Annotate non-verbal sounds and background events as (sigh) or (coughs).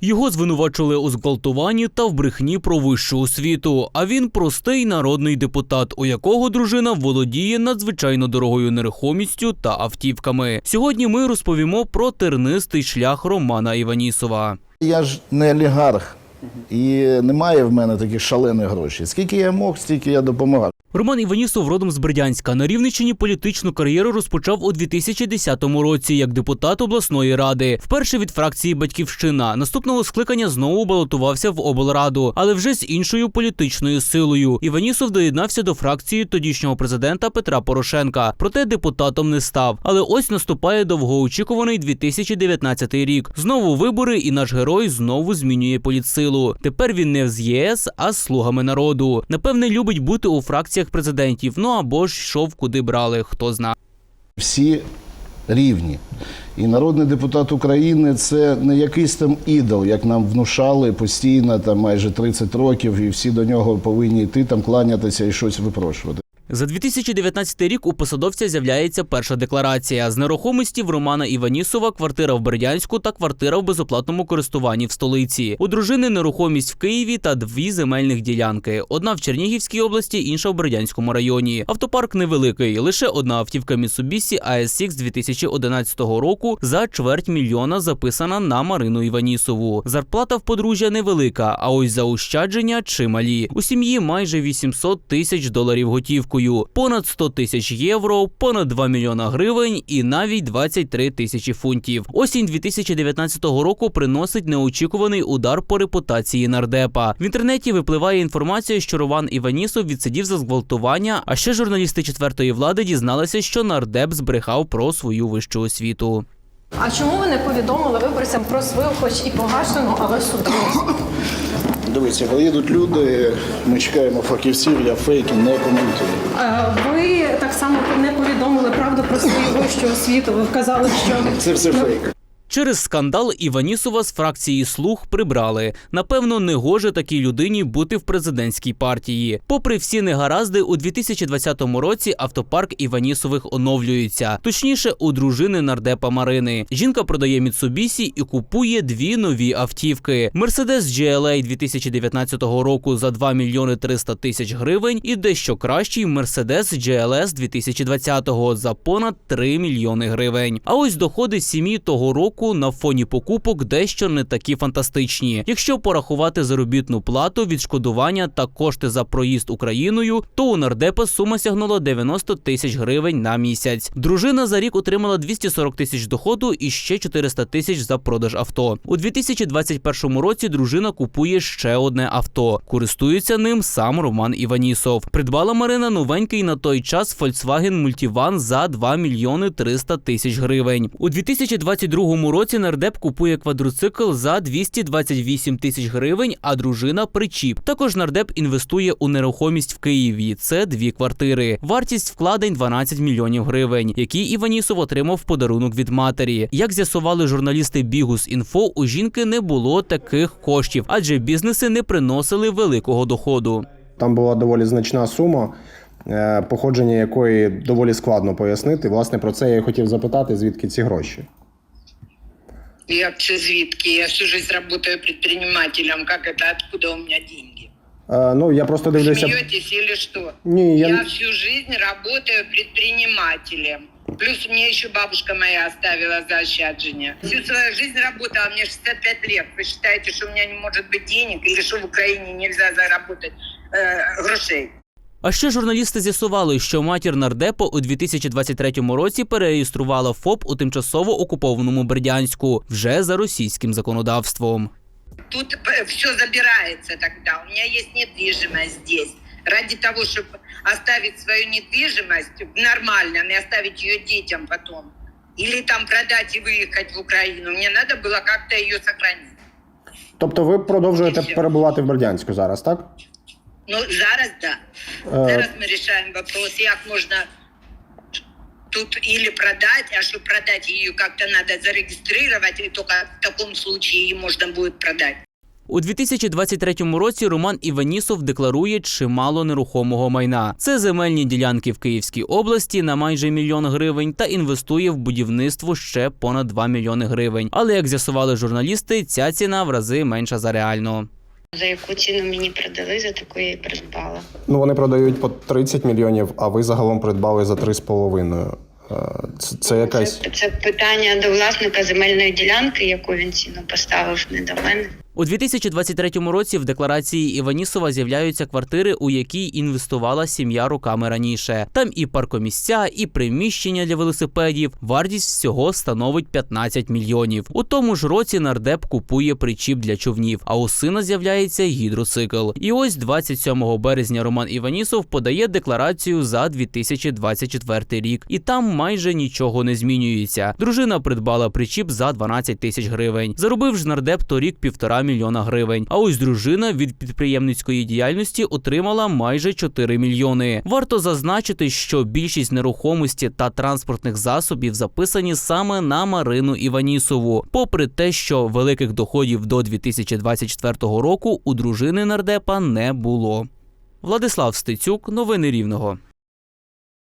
Його звинувачували у зґвалтуванні та в брехні про вищу освіту. А він простий народний депутат, у якого дружина володіє надзвичайно дорогою нерухомістю та автівками. Сьогодні ми розповімо про тернистий шлях Романа Іванісова. Я ж не олігарх, і немає в мене таких шалених грошей. Скільки я мог, стільки я допомагав. Роман Іванісов родом з Бердянська. На Рівненщині політичну кар'єру розпочав у 2010 році як депутат обласної ради. Вперше від фракції Батьківщина. Наступного скликання знову балотувався в облраду, але вже з іншою політичною силою. Іванісов доєднався до фракції тодішнього президента Петра Порошенка. Проте депутатом не став. Але ось наступає довгоочікуваний 2019 рік. Знову вибори, і наш герой знову змінює політсилу. Тепер він не з ЄС, а з слугами народу. Напевне, любить бути у фракціях президентів. Ну або ж йшов куди брали, хто зна. Всі рівні. І народний депутат України це не якийсь там ідол, як нам внушали постійно, там майже 30 років, і всі до нього повинні йти там кланятися і щось випрошувати. За 2019 рік у посадовця з'являється перша декларація з нерухомості в Романа Іванісова, квартира в Бердянську та квартира в безоплатному користуванні в столиці. У дружини нерухомість в Києві та дві земельних ділянки: одна в Чернігівській області, інша в Бердянському районі. Автопарк невеликий, лише одна автівка Mitsubishi ASX 2011 року за чверть мільйона записана на Марину Іванісову. Зарплата в подружжя невелика, а ось заощадження чималі. У сім'ї майже 800 тисяч доларів готівкою, понад 100 тисяч євро, понад 2 мільйона гривень і навіть 23 тисячі фунтів. Осінь 2019 року приносить неочікуваний удар по репутації нардепа. В інтернеті випливає інформація, що Роман Іванісов відсидів за зґвалтування. А ще журналісти четвертої влади дізналися, що нардеп збрехав про свою вищу освіту. А чому ви не повідомили виборцям про свою, хоч і погашену, але суду? (coughs) Дивіться, коли їдуть люди, ми чекаємо фахівців, я фейки не коментую. Е, Ви так само не повідомили правду про свою вищу освіту. Ви вказали, що Це все фейк. Через скандал Іванісова з фракції слуг прибрали. Напевно, не гоже такій людині бути в президентській партії. Попри всі негаразди, у 2020 році автопарк Іванісових оновлюється. Точніше, у дружини нардепа Марини. Жінка продає Mitsubishi і купує дві нові автівки: Mercedes GLA 2019 року за 2 мільйони 300 тисяч гривень і дещо кращий Mercedes GLS 2020 за понад 3 мільйони гривень. А ось доходи сім'ї того року на фоні покупок дещо не такі фантастичні. Якщо порахувати заробітну плату, відшкодування та кошти за проїзд Україною, то у нардепа сума сягнула 90 тисяч гривень на місяць. Дружина за рік отримала 240 тисяч доходу і ще 400 тисяч за продаж авто. У 2021 році дружина купує ще одне авто. Користується ним сам Роман Іванісов. Придбала Марина новенький на той час Volkswagen Multivan за 2 мільйони 300 тисяч гривень. У 2022 році нардеп купує квадроцикл за 228 тисяч гривень, а дружина причіп. Також нардеп інвестує у нерухомість в Києві. Це дві квартири. Вартість вкладень 12 мільйонів гривень, які Іванісов отримав в подарунок від матері. Як з'ясували журналісти Бігус Інфо, у жінки не було таких коштів, адже бізнеси не приносили великого доходу. Там була доволі значна сума, е, походження якої доволі складно пояснити. Власне, про це я хотів запитати, звідки ці гроші. Як це звідки? Я всю жизнь работаю предпринимателем. Как это? Откуда у меня деньги? Е, ну, я просто дивлюся. Смеетесь или что? Ні, я... Я всю жизнь работаю предпринимателем. Плюс мне еще бабушка моя оставила за ощаджение. Всю свою жизнь работала, мне 65 лет. Вы считаете, что у меня не может быть денег или что в Украине нельзя заработать э, грошей? А ще журналісти з'ясували, що матір нардепа у 2023 році перереєструвала ФОП у тимчасово окупованому Бердянську вже за російським законодавством. Тут все забирается тогда. У меня есть недвижимость здесь. Ради того, чтобы оставить свою недвижимость нормально, не оставить ее детям потом. Или там продать и выехать в Украину. Мне надо было как-то ее сохранить. Тобто ви продовжуєте І все. перебувати в Бердянську зараз, так? Ну, зараз да. Зараз ми решаем вопрос, як можна тут или продать, а чтобы продать ее как-то надо зарегистрировать, и только в таком случае ее можно будет продать. У 2023 році Роман Іванісов декларує чимало нерухомого майна. Це земельні ділянки в Київській області на майже мільйон гривень та інвестує в будівництво ще понад 2 мільйони гривень. Але як з'ясували журналісти, ця ціна в рази менша за реальну. За яку ціну мені продали, за таку я і придбала. Ну вони продають по 30 мільйонів, а ви загалом придбали за 3,5. Е, Це, це якась. Це, це питання до власника земельної ділянки, яку він ціну поставив, не до мене. У 2023 році в декларації Іванісова з'являються квартири, у які інвестувала сім'я роками раніше. Там і паркомісця, і приміщення для велосипедів. Вартість всього становить 15 мільйонів. У тому ж році нардеп купує причіп для човнів, а у сина з'являється гідроцикл. І ось 27 березня Роман Іванісов подає декларацію за 2024 рік, і там майже нічого не змінюється. Дружина придбала причіп за 12 тисяч гривень. Заробив ж нардеп торік півтора мільйона гривень. А ось дружина від підприємницької діяльності отримала майже 4 мільйони. Варто зазначити, що більшість нерухомості та транспортних засобів записані саме на Марину Іванісову, попри те, що великих доходів до 2024 року у дружини нардепа не було. Владислав Стецюк, новини Рівного.